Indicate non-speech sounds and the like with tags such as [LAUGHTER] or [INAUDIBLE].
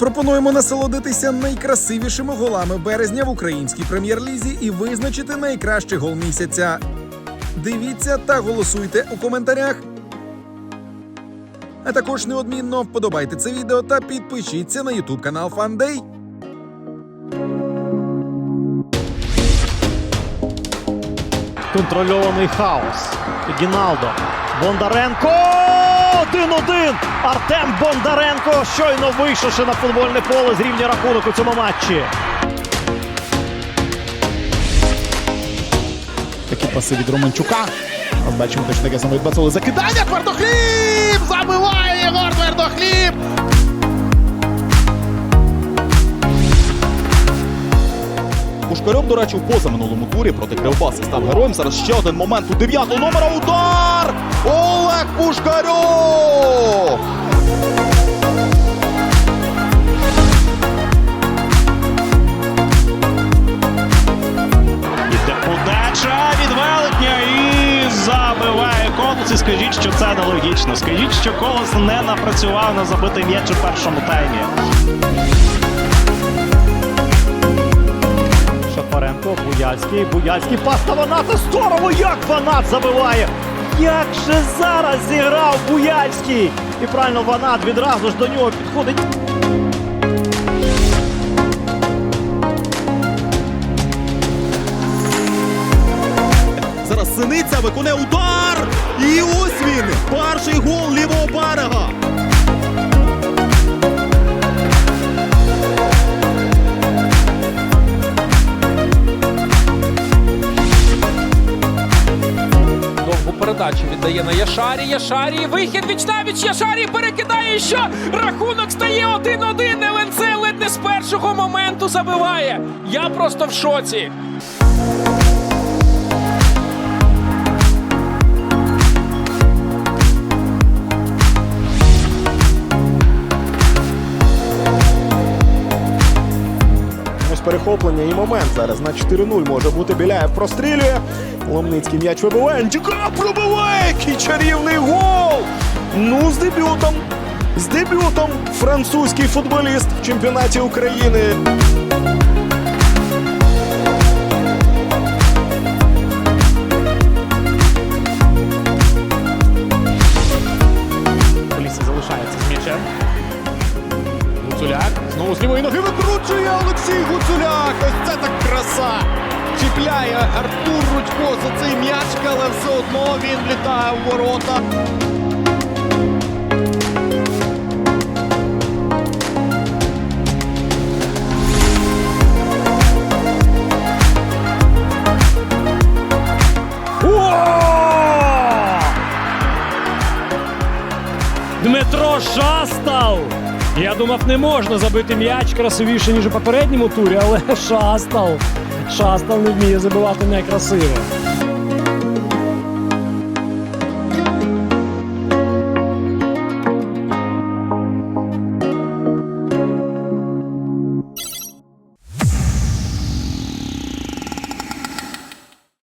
Пропонуємо насолодитися найкрасивішими голами березня в українській прем'єр-лізі і визначити найкращий гол місяця. Дивіться та голосуйте у коментарях. А також неодмінно вподобайте це відео та підпишіться на YouTube канал Фандей. Контрольований хаос. Гіналдо. Бондаренко! 1-1! Артем Бондаренко щойно вийшовши на футбольне поле з рівня рахунок у цьому матчі. Такі паси від Романчука. Бачимо точно таке саме від Бацоли. Закидання Твердохліб! Забиває Єгор Твердохліб! Пушкарьов, до речі, в позаминулому турі проти Кривбаси став героєм. Зараз ще один момент у дев'ятого номера. Удар! Пушкарьов! Іде від велетня і забиває колос. Скажіть, що це нелогічно. Скажіть, що колос не напрацював на забитий м'яч у першому таймі. Шапаренко, Буяльський, Буяльський пас на Ваната. Здорово! Як Ванат забиває! Як же зараз зіграв Буяльський! І правильно Ванат відразу ж до нього підходить. Зараз синиця виконує удар! І ось він! Перший гол лівого передачу віддає на Яшарі. Яшарі. Вихід вічнавіч. Яшарі перекидає. Що рахунок стає 1-1. ЛНЦ ледь не з першого моменту забиває. Я просто в шоці. Перехоплення і момент зараз на 4-0 може бути. Біляєв прострілює. Ломницький м'яч вибиває. Ндюка пробиває! Який чарівний гол! Ну, з дебютом. З дебютом французький футболіст в чемпіонаті України. Полісся залишається з м'ячем. Гуцуляк. Знову з лівої ноги викручує Олексій Гуцуляк. Ось це так краса. Чіпляє Артур Рудько за цей м'яч, але все одно він влітає в ворота. Дмитро Шастал! Я думав, не можна забити м'яч красивіше, ніж у попередньому турі, але [LAUGHS] Шастал. Шастал не вміє забивати некрасиво.